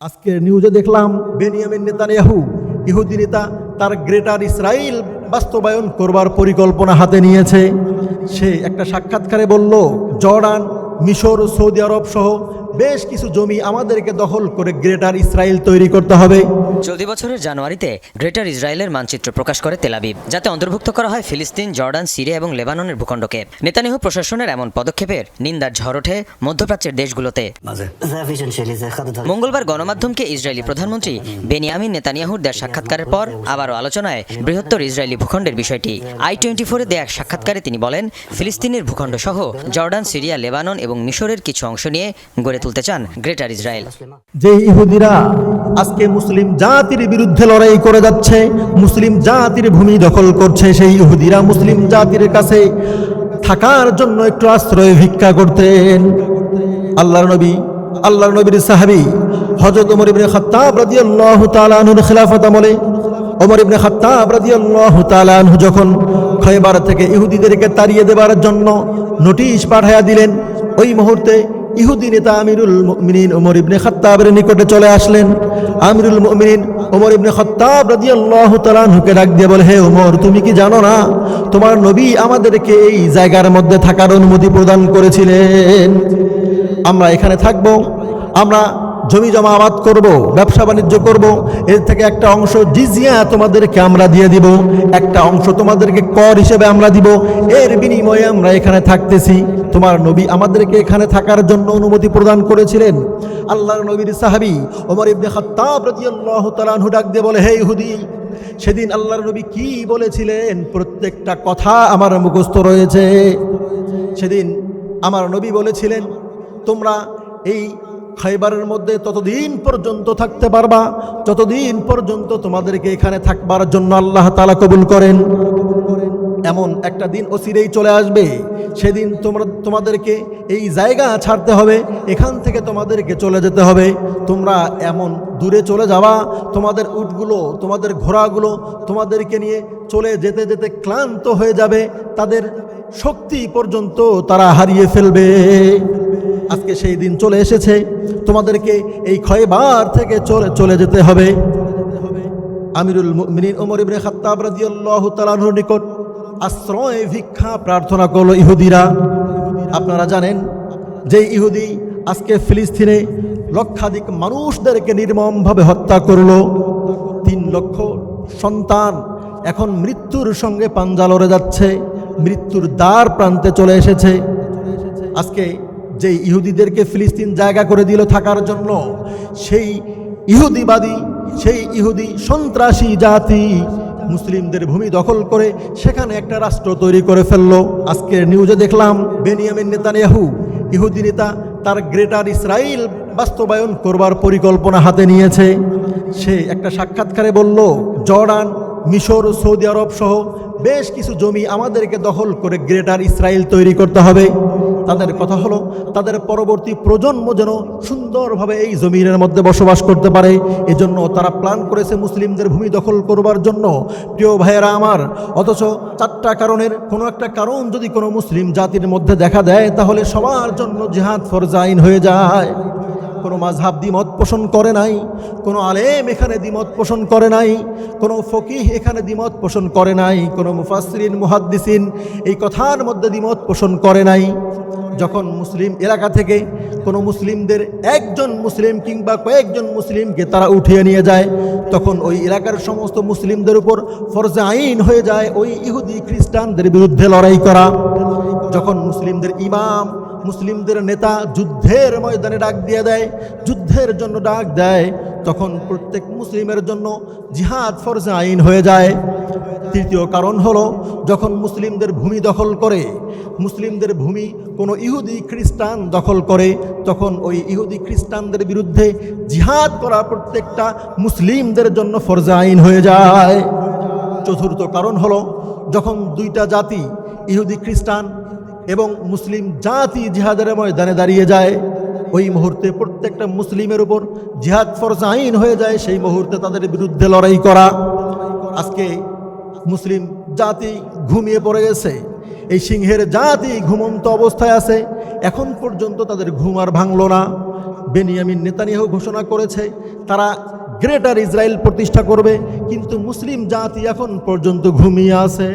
আজকের নিউজে দেখলাম বেনিয়ামিন নেতানিয়াহু, ইহুদি নেতা, তার গ্রেটার ইসরায়েল বাস্তবায়ন করবার পরিকল্পনা হাতে নিয়েছে। সে একটা সাক্ষাৎকারে বলল, জর্ডান, মিশর, সৌদি আরব সহ বেশ কিছু জমি আমাদেরকে দখল করে গ্রেটার ইসরায়েল তৈরি করতে হবে। চলতি বছরের জানুয়ারিতে গ্রেটার ইসরায়েলের মানচিত্র প্রকাশ করে তেলাবিব যাতে অন্তর্ভুক্ত করা হয় ফিলিস্তিন জর্ডান সিরিয়া এবং লেবাননের ভূখণ্ডকে। নেতানিহ প্রশাসনের এমন পদক্ষেপের নিন্দার ঝড় ওঠে মধ্যপ্রাচ্যের দেশগুলোতে। মঙ্গলবার গণমাধ্যমকে ইসরায়েলি প্রধানমন্ত্রী বেনিয়ামিন নেতানিয়াহুর দেয়া সাক্ষাৎকারের পর আবারও আলোচনায় বৃহত্তর ইসরায়েলি ভূখণ্ডের বিষয়টি। আই টোয়েন্টি ফোরে দেয়া সাক্ষাৎকারে তিনি বলেন ফিলিস্তিনের ভূখণ্ড সহ জর্ডান সিরিয়া লেবানন এবং মিশরের কিছু অংশ নিয়ে গড়ে তুলতে চান গ্রেটার ইসরায়েল। যে ইহুদিরা আজকে মুসলিম জাতির বিরুদ্ধে লড়াই করে যাচ্ছে। মুসলিম জাতির ভূমি দখল করছে সেই ইহুদিরা মুসলিম জাতির কাছে থাকার জন্য একটু আশ্রয় ভিক্ষা করতেন। আল্লাহর নবী, আল্লাহর নবীর সাহাবী হযরত ওমর ইবনে খাত্তাব রাদিয়াল্লাহু তাআলা আনহুর খেলাফত আমলে ওমর ইবনে খাত্তাব রাদিয়াল্লাহু তাআলা আনহু যখন খয়বার থেকে ইহুদিদেরকে তাড়িয়ে দেবার জন্য নোটিশ পাঠায়া দিলেন, ওই মুহূর্তে ইহুদি নেতা আমিরুল মিনীন ওমর ইবনে খত্তাবের নিকটে চলে আসলেন। আমিরুল মিনীন ওমর ইবনে খত্তাব রাজিয়াল্লাহ তালানহুকে ডাক দিয়ে বলে, হে ওমর, তুমি কি জানো না, তোমার নবী আমাদেরকে এই জায়গার মধ্যে থাকার অনুমতি প্রদান করেছিলেন। আমরা এখানে থাকব, আমরা জমি জমা আবাদ করব, ব্যবসা বাণিজ্য করব, এর থেকে একটা অংশ জিজিয়া তোমাদেরকে আমরা দিয়ে দিব, একটা অংশ তোমাদেরকে কর হিসেবে আমরা দিব, এর বিনিময়ে আমরা এখানে থাকতেছি। তোমার নবী আমাদেরকে এখানে থাকার জন্য অনুমতি প্রদান করেছিলেন। আল্লাহর নবীর সাহাবী ওমর ইবনে খাত্তাব রাদিয়াল্লাহু তাআলা ডাক দিয়ে বলে, হে ইহুদি, সেদিন আল্লাহর নবী কি বলেছিলেন? প্রত্যেকটা কথা আমার মুখস্থ রয়েছে। সেদিন আমার নবী বলেছিলেন, তোমরা এই খাইবারের মধ্যে ততদিন পর্যন্ত থাকতে পারবা, যতদিন পর্যন্ত তোমাদেরকে এখানে থাকবার জন্য আল্লাহ তালা কবুল করেন। এমন একটা দিন অচিরেই চলে আসবে, সেদিন তোমরা, তোমাদেরকে এই জায়গা ছাড়তে হবে, এখান থেকে তোমাদেরকে চলে যেতে হবে। তোমরা এমন দূরে চলে যাওয়া তোমাদের উটগুলো, তোমাদের ঘোড়াগুলো তোমাদেরকে নিয়ে চলে যেতে যেতে ক্লান্ত হয়ে যাবে, তাদের শক্তি পর্যন্ত তারা হারিয়ে ফেলবে। আজকে সেই দিন চলে এসেছে। তোমাদেরকে এই ক্ষয়বার থেকে চলে চলে যেতে হবে। আমিরুল মুমিনিন ওমর ইবনে খাত্তাব রাদিয়াল্লাহু তাআলার নিকট আশ্রয়, ভিক্ষা প্রার্থনা করল ইহুদিরা। আপনারা জানেন যে ইহুদি আজকে ফিলিস্তিনে লক্ষাধিক মানুষদেরকে নির্মমভাবে হত্যা করল। তিন লক্ষ সন্তান এখন মৃত্যুর সঙ্গে পাঞ্জা লড়ে যাচ্ছে, মৃত্যুর দ্বার প্রান্তে চলে এসেছে। আজকে যে ইহুদিদেরকে ফিলিস্তিন জায়গা করে দিল থাকার জন্য, সেই ইহুদিবাদী, সেই ইহুদি সন্ত্রাসী জাতি মুসলিমদের ভূমি দখল করে সেখানে একটা রাষ্ট্র তৈরি করে ফেলল। আজকের নিউজে দেখলাম বেনিয়ামিন নেতানিয়াহু, ইহুদি নেতা, তার গ্রেটার ইসরায়েল বাস্তবায়ন করবার পরিকল্পনা হাতে নিয়েছে। সে একটা সাক্ষাৎকারে বলল, জর্ডান, মিশর, সৌদি আরব সহ বেশ কিছু জমি আমাদেরকে দখল করে গ্রেটার ইসরায়েল তৈরি করতে হবে। তাদের কথা হলো, তাদের পরবর্তী প্রজন্ম যেন সুন্দরভাবে এই জমিনের মধ্যে বসবাস করতে পারে। এজন্য তারা প্ল্যান করেছে মুসলিমদের ভূমি দখল করবার জন্য। প্রিয় ভাইয়েরা আমার, অথচ চারটা কারণের কোনো একটা কারণ যদি কোনো মুসলিম জাতির মধ্যে দেখা দেয়, তাহলে সবার জন্য জিহাদ ফরজাইন হয়ে যায়। কোনো মাঝহাব দ্বিমত পোষণ করে নাই, কোনো আলেম এখানে দ্বিমত পোষণ করে নাই, কোনো ফকিহ এখানে দ্বিমত পোষণ করে নাই, কোনো মুফাসরিন মুহাদ্দিসিন এই কথার মধ্যে দ্বিমত পোষণ করে নাই। যখন মুসলিম এলাকা থেকে কোনো মুসলিমদের একজন মুসলিম কিংবা কয়েকজন মুসলিমকে তারা উঠিয়ে নিয়ে যায়, তখন ওই এলাকার সমস্ত মুসলিমদের উপর ফরজে আইন হয়ে যায় ওই ইহুদি খ্রিস্টানদের বিরুদ্ধে লড়াই করা। যখন মুসলিমদের ইমাম মুসলিমদের নেতা যুদ্ধের ময়দানে ডাক দিয়ে দেয়, যুদ্ধের জন্য ডাক দেয়। তখন প্রত্যেক মুসলিমের জন্য জিহাদ ফরজে আইন হয়ে যায়। তৃতীয় কারণ হলো, যখন মুসলিমদের ভূমি দখল করে, মুসলিমদের ভূমি কোনো ইহুদি খ্রিস্টান দখল করে, তখন ওই ইহুদি খ্রিস্টানদের বিরুদ্ধে জিহাদ করা প্রত্যেকটা মুসলিমদের জন্য ফরজে আইন হয়ে যায়। চতুর্থ কারণ হলো, যখন দুইটা জাতি, ইহুদি খ্রিস্টান এবং মুসলিম জাতি জিহাদের ময়দানে দাঁড়িয়ে যায়। ওই মুহূর্তে প্রত্যেকটা মুসলিমের উপর জিহাদ ফরজ আইন হয়ে যায়, সেই মুহূর্তে তাদের বিরুদ্ধে লড়াই করা। আজকে মুসলিম জাতি ঘুমিয়ে পড়ে গেছে, এই সিংহের জাতি ঘুমন্ত অবস্থায় আছে, এখন পর্যন্ত তাদের ঘুম আর ভাঙল না। বেনিয়ামিন নেতানিয়াহু ঘোষণা করেছে, তারা গ্রেটার ইসরায়েল প্রতিষ্ঠা করবে, কিন্তু মুসলিম জাতি এখন পর্যন্ত ঘুমিয়ে আছে।